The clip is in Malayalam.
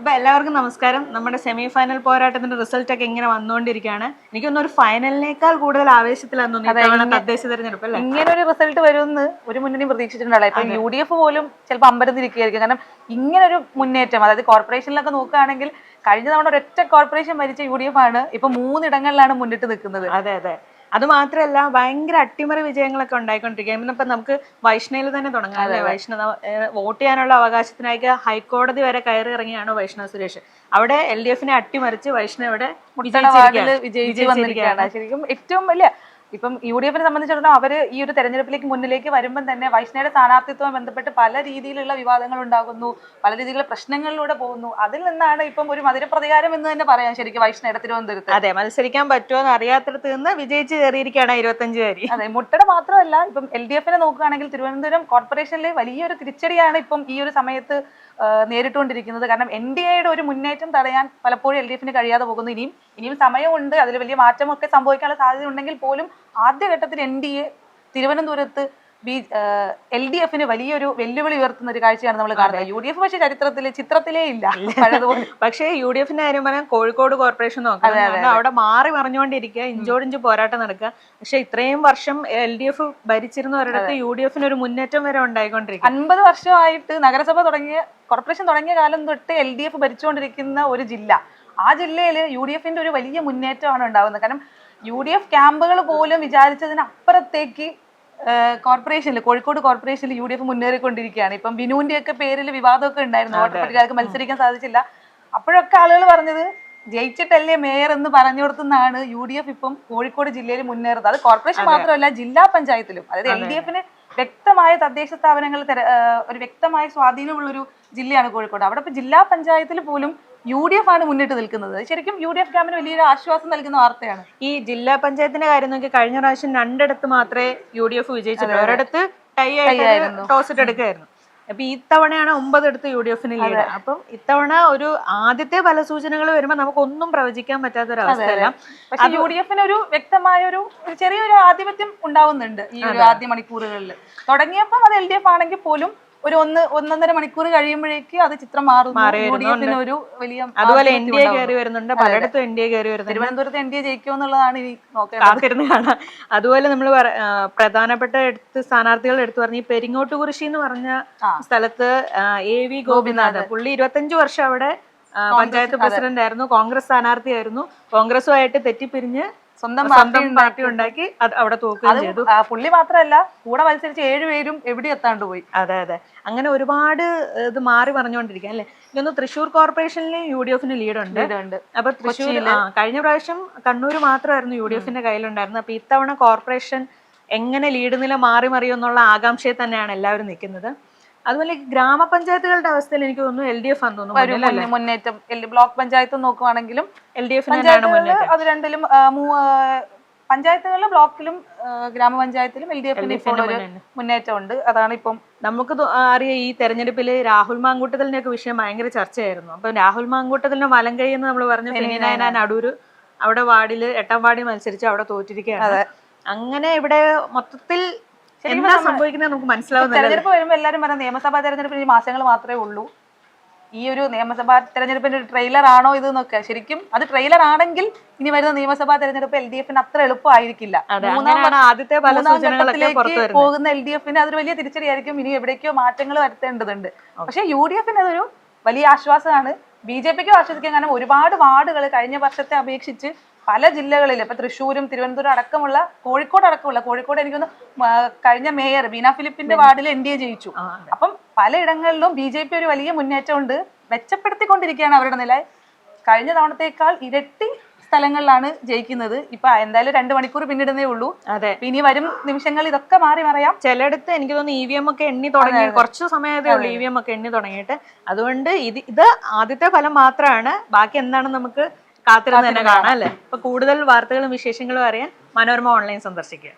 അപ്പൊ എല്ലാവർക്കും നമസ്കാരം. നമ്മുടെ സെമി ഫൈനൽ പോരാട്ടത്തിന്റെ റിസൾട്ട് ഒക്കെ ഇങ്ങനെ വന്നുകൊണ്ടിരിക്കുകയാണ്. എനിക്കൊന്നും ഒരു ഫൈനലിനേക്കാൾ കൂടുതൽ ആവേശത്തിലാന്ന് തോന്നുന്നു ഇത്തവണ തദ്ദേശ തെരഞ്ഞെടുപ്പ് അല്ലേ? ഇങ്ങനെ ഒരു റിസൾട്ട് വരുമെന്ന് ഒരു മുന്നണി പ്രതീക്ഷിച്ചിട്ടുണ്ടല്ലോ. ഇപ്പൊ യു ഡി എഫ് പോലും ചിലപ്പോൾ അമ്പരത്തിരിക്കുകയായിരിക്കും കാരണം ഇങ്ങനെ ഒരു മുന്നേറ്റം അതായത് കോർപ്പറേഷനിലൊക്കെ നോക്കുകയാണെങ്കിൽ കഴിഞ്ഞ തവണ ഒരൊറ്റ കോർപ്പറേഷൻ ഭരിച്ച യു ഡി എഫ് ആണ്. ഇപ്പൊ മൂന്നിടങ്ങളിലാണ് മുന്നിട്ട് നിൽക്കുന്നത്. അതെ അതെ. അത് മാത്രമല്ല ഭയങ്കര അട്ടിമറി വിജയങ്ങളൊക്കെ ഉണ്ടായിക്കൊണ്ടിരിക്കുക ഇപ്പൊ നമുക്ക് വൈഷ്ണവിൽ തന്നെ തുടങ്ങാം അല്ലെ? വൈഷ്ണവ വോട്ട് ചെയ്യാനുള്ള അവകാശത്തിനായി ഹൈക്കോടതി വരെ കയറി ഇറങ്ങിയാണ് വൈഷ്ണവ സുരേഷ്. അവിടെ എൽ ഡി എഫിനെ അട്ടിമറിച്ച് വൈഷ്ണവിടെ. വന്നിരിക്കുകയാണ് ശരിക്കും ഏറ്റവും വലിയ ഇപ്പം യു ഡി എഫിനെ സംബന്ധിച്ചിടത്തോളം അവർ ഈ ഒരു തെരഞ്ഞെടുപ്പിലേക്ക് മുന്നിലേക്ക് വരുമ്പോൾ തന്നെ വൈഷ്ണയുടെ സ്ഥാനാർത്ഥിത്വം ബന്ധപ്പെട്ട് പല രീതിയിലുള്ള വിവാദങ്ങൾ ഉണ്ടാകുന്നു പല രീതിയിലുള്ള പ്രശ്നങ്ങളിലൂടെ പോകുന്നു. അതിൽ നിന്നാണ് ഇപ്പം ഒരു മധുര പ്രതികാരം എന്ന് തന്നെ പറയാം ശരിക്കും വൈഷ്ണയുടെ തിരുവനന്തപുരത്ത്. അതെ മത്സരിക്കാൻ പറ്റുമോ എന്ന് അറിയാത്തടത്ത് നിന്ന് വിജയിച്ച് കയറിയിരിക്കുകയാണ് ഇരുപത്തഞ്ചുകാരി അതെ മുട്ടട മാത്രമല്ല ഇപ്പം എൽ ഡി എഫിനെ നോക്കുകയാണെങ്കിൽ തിരുവനന്തപുരം കോർപ്പറേഷനിലെ വലിയൊരു തിരിച്ചടിയാണ് ഇപ്പം ഈ ഒരു സമയത്ത് നേരിട്ടുകൊണ്ടിരിക്കുന്നത്. കാരണം എൻ ഡി എയുടെ ഒരു മുന്നേറ്റം തടയാൻ പലപ്പോഴും എൽ ഡി എഫിന് കഴിയാതെ പോകുന്നു. ഇനിയും ഇനിയും സമയമുണ്ട്. അതിൽ വലിയ മാറ്റമൊക്കെ സംഭവിക്കാനുള്ള സാധ്യത ഉണ്ടെങ്കിൽ പോലും ആദ്യഘട്ടത്തിൽ എൻ ഡി എ തിരുവനന്തപുരത്ത് ബി എൽ ഡി എഫിന് വലിയൊരു വെല്ലുവിളി ഉയർത്തുന്ന ഒരു കാഴ്ചയാണ് നമ്മൾ കാണുന്നത്. യു ഡി എഫ് പക്ഷേ ചരിത്രത്തിൽ ചിത്രത്തിലേ ഇല്ല. പക്ഷേ യു ഡി എഫിന്റെ കാര്യം പറയാൻ കോഴിക്കോട് കോർപ്പറേഷൻ നോക്കാം അവിടെ മാറി മറിഞ്ഞുകൊണ്ടിരിക്കുക ഇഞ്ചോടിഞ്ച് പോരാട്ടം നടക്കുക. പക്ഷെ ഇത്രയും വർഷം എൽ ഡി എഫ് ഭരിച്ചിരുന്ന ഒരിടത്ത് യു ഡി എഫിന് ഒരു മുന്നേറ്റം വരെ ഉണ്ടായിക്കൊണ്ടിരിക്കും അൻപത് വർഷമായിട്ട് നഗരസഭ തുടങ്ങിയ കോർപ്പറേഷൻ തുടങ്ങിയ കാലം തൊട്ട് എൽ ഡി എഫ് ഭരിച്ചുകൊണ്ടിരിക്കുന്ന ഒരു ജില്ല. ആ ജില്ലയിൽ യു ഡി എഫിന്റെ ഒരു വലിയ മുന്നേറ്റമാണ് ഉണ്ടാകുന്നത്. കാരണം യു ഡി എഫ് ക്യാമ്പുകൾ പോലും വിചാരിച്ചതിന് അപ്പുറത്തേക്ക് കോർപ്പറേഷനിൽ കോഴിക്കോട് കോർപ്പറേഷനിൽ യു ഡി എഫ് മുന്നേറിക്കൊണ്ടിരിക്കുകയാണ്. ഇപ്പം ബിനുവിന്റെ ഒക്കെ പേരിൽ വിവാദമൊക്കെ ഉണ്ടായിരുന്നു. വോട്ടർപട്ടികൾക്ക് മത്സരിക്കാൻ സാധിച്ചില്ല. അപ്പോഴൊക്കെ ആളുകൾ പറഞ്ഞത് ജയിച്ചിട്ടല്ലേ മേയർ എന്ന് പറഞ്ഞു കൊടുത്തുന്നാണ് യു ഡി എഫ് ഇപ്പം കോഴിക്കോട് ജില്ലയിൽ മുന്നേറുന്നത്. അത് കോർപ്പറേഷൻ മാത്രമല്ല ജില്ലാ പഞ്ചായത്തിലും അതായത് എൽ ഡി എഫിന് വ്യക്തമായ തദ്ദേശ സ്ഥാപനങ്ങൾ ഒരു വ്യക്തമായ സ്വാധീനമുള്ള ഒരു ജില്ലയാണ് കോഴിക്കോട്. അവിടെ ഇപ്പൊ ജില്ലാ പഞ്ചായത്തിൽ പോലും യു ഡി എഫ് ആണ് മുന്നിട്ട് നിൽക്കുന്നത്. ശരിക്കും യു ഡി എഫ് ക്യാമ്പിന് വലിയൊരു ആശ്വാസം നൽകുന്ന വാർത്തയാണ്. ഈ ജില്ലാ പഞ്ചായത്തിന്റെ കാര്യം നോക്കി കഴിഞ്ഞ പ്രാവശ്യം രണ്ടിടത്ത് മാത്രമേ യു ഡി എഫ് വിജയിച്ചിട്ടുള്ളൂ ഒരിടത്ത് ടൈ ആയിട്ട് ടോസ് ഇട്ട് എടുക്കുകയായിരുന്നു. അപ്പൊ ഇത്തവണയാണ് തവണയാണ് ഒമ്പതെടുത്ത് യു ഡി എഫിന് ലീഡ്. അപ്പം ഇത്തവണ ഒരു ആദ്യത്തെ പല സൂചനകൾ വരുമ്പോൾ നമുക്കൊന്നും പ്രവചിക്കാൻ പറ്റാത്ത ഒരു അവസ്ഥയല്ല പക്ഷെ യു ഡി എഫിന് ഒരു വ്യക്തമായ ഒരു ഒരു ചെറിയൊരു ആധിപത്യം ഉണ്ടാവുന്നുണ്ട് ഈ ഒരു ആദ്യ മണിക്കൂറുകളിൽ തുടങ്ങിയപ്പോൾ അത് എൽ ഡി എഫ് ആണെങ്കിൽ പോലും ഒരു ഒന്ന് ഒന്നൊന്നര മണിക്കൂർ കഴിയുമ്പോഴേക്ക് അത് ചിത്രം മാറുന്നു. ഒരു വലിയ അതുപോലെ എൻ ആധിപത്യം ഡി എ കയറി വരുന്നുണ്ട്. പലയിടത്തും എൻ ഡി എ കയറി വരുന്നുണ്ട്. തിരുവനന്തപുരത്ത് എൻ ഡി എ ജയിക്കുമോ എന്നുള്ളതാണ് ഇനി കാത്തിരുന്ന് കാണാം. അതുപോലെ നമ്മൾ പ്രധാനപ്പെട്ട എടുത്ത് സ്ഥാനാർത്ഥികൾ എടുത്തു പറഞ്ഞു ഈ പെരിങ്ങോട്ടുകുറിശി എന്ന് പറഞ്ഞ. സ്ഥലത്ത് എ വി ഗോപിനാഥ്. പുള്ളി ഇരുപത്തഞ്ചു വർഷം അവിടെ പഞ്ചായത്ത് പ്രസിഡന്റ് ആയിരുന്നു കോൺഗ്രസ് സ്ഥാനാർത്ഥിയായിരുന്നു. കോൺഗ്രസുമായിട്ട് തെറ്റിപ്പിരിഞ്ഞ് സ്വന്തം പാർട്ടി ഉണ്ടാക്കി അവിടെ തോക്കുകയും ചെയ്തു. പുള്ളി മാത്രമല്ല കൂടെ മത്സരിച്ച് ഏഴുപേരും എവിടെ എത്താണ്ട് പോയി. അതെ അതെ. അങ്ങനെ ഒരുപാട് ഇത് മാറി പറഞ്ഞുകൊണ്ടിരിക്കുക അല്ലെ? ഇതൊന്ന് തൃശ്ശൂർ കോർപ്പറേഷനിലും യു ഡി എഫിന് ലീഡ് ഉണ്ട് ഇതുണ്ട് അപ്പൊ തൃശ്ശൂർ കഴിഞ്ഞ പ്രാവശ്യം കണ്ണൂർ മാത്രമായിരുന്നു യു ഡി എഫിന്റെ കയ്യിലുണ്ടായിരുന്നത്. അപ്പൊ ഇത്തവണ കോർപ്പറേഷൻ എങ്ങനെ ലീഡ് നില മാറി മറിയോ എന്നുള്ള ആകാംക്ഷയിൽ തന്നെയാണ് എല്ലാവരും നിൽക്കുന്നത്. അതുപോലെ ഗ്രാമപഞ്ചായത്തുകളുടെ അവസ്ഥയിൽ എനിക്ക് തോന്നുന്നു എൽ ഡി എഫ് ആണെന്ന് തോന്നുന്നു മുന്നേ- മുന്നേറ്റം. എൽ- ബ്ലോക്ക് പഞ്ചായത്ത് നോക്കുവാണെങ്കിലും എൽ ഡി എഫ് അത് രണ്ടിലും പഞ്ചായത്തുകളിലും ബ്ലോക്കിലും ഗ്രാമപഞ്ചായത്തിലും എൽ ഡി എഫിന് ഇപ്പോൾ ഒരു മുന്നേറ്റം. മുന്നേറ്റം ഉണ്ട് അതാണ് ഇപ്പം നമുക്ക് അറിയാം ഈ തെരഞ്ഞെടുപ്പിൽ രാഹുൽ മാങ്കൂട്ടത്തിലിനെയൊക്കെ വിഷയം ഭയങ്കര ചർച്ചയായിരുന്നു. അപ്പൊ രാഹുൽ മാങ്കൂട്ടലിന്റെ വലം എന്ന് നമ്മൾ പറഞ്ഞു ഫെനിനായന അടൂര് അവിടെ വാർഡിൽ എട്ടാം വാർഡിൽ മത്സരിച്ച് അവിടെ തോറ്റിരിക്കുകയാണ്. അങ്ങനെ ഇവിടെ മൊത്തത്തിൽ എന്താ സംഭവിക്കുന്നത് നമുക്ക് മനസ്സിലാവുന്നില്ല തെരഞ്ഞെടുപ്പ് വരുമ്പോൾ എല്ലാവരും പറഞ്ഞ നിയമസഭാ തെരഞ്ഞെടുപ്പിന് ഈ മാസങ്ങൾ മാത്രമേ ഉള്ളൂ. ഈ ഒരു നിയമസഭാ തെരഞ്ഞെടുപ്പിന്റെ ഒരു ട്രെയിലർ ആണോ ഇത് എന്നൊക്കെ ശരിക്കും അത് ട്രെയിലർ ആണെങ്കിൽ ഇനി വരുന്ന നിയമസഭാ തെരഞ്ഞെടുപ്പ് എൽ ഡി എഫിന് അത്ര എളുപ്പമായിരിക്കില്ല. ആദ്യത്തെ പല സൂചനകളൊക്കെ പുറത്തു ഘട്ടത്തിലേക്ക് പോകുന്ന എൽ ഡി എഫിന് അതൊരു വലിയ തിരിച്ചടിയായിരിക്കും. ഇനി എവിടേക്കോ മാറ്റങ്ങൾ വരുത്തേണ്ടതുണ്ട്. പക്ഷേ യു ഡി എഫിന് അതൊരു വലിയ ആശ്വാസമാണ്. ബി ജെ പിക്കും ആശ്വസിക്കാൻ കാരണം ഒരുപാട് വാർഡുകൾ കഴിഞ്ഞ വർഷത്തെ അപേക്ഷിച്ച് പല ജില്ലകളിൽ ഇപ്പൊ തൃശ്ശൂരും തിരുവനന്തപുരം അടക്കമുള്ള കോഴിക്കോട് അടക്കമുള്ള കോഴിക്കോട് എനിക്കൊന്ന് കഴിഞ്ഞ മേയർ ബീന ഫിലിപ്പിന്റെ വാർഡിൽ എൻ ഡി എ ജയിച്ചു. അപ്പം പലയിടങ്ങളിലും ബി ജെ പി ഒരു വലിയ മുന്നേറ്റം ഉണ്ട് മെച്ചപ്പെടുത്തിക്കൊണ്ടിരിക്കുകയാണ് അവരുടെ നില. കഴിഞ്ഞ തവണത്തേക്കാൾ ഇരട്ടി സ്ഥലങ്ങളിലാണ് ജയിക്കുന്നത്. ഇപ്പൊ എന്തായാലും രണ്ട് മണിക്കൂർ പിന്നിടുന്നേ ഉള്ളൂ. അതെ. ഇനി വരും നിമിഷങ്ങൾ ഇതൊക്കെ മാറി മറിയാം. ചിലയിടത്ത് എനിക്ക് തോന്നുന്നു ഇ വി എം ഒക്കെ എണ്ണി തുടങ്ങി കുറച്ച് സമയത്തേ ഉള്ളൂ ഇ വി എം ഒക്കെ എണ്ണി തുടങ്ങിയിട്ട്. അതുകൊണ്ട് ഇത് ഇത് ആദ്യത്തെ ഫലം മാത്രമാണ്. ബാക്കി എന്താണ് നമുക്ക് കാത്തിരുന്ന് തന്നെ കാണാം. അല്ലെ? അപ്പൊ കൂടുതൽ വാർത്തകളും വിശേഷങ്ങളും അറിയാൻ മനോരമ ഓൺലൈൻ സന്ദർശിക്കുക.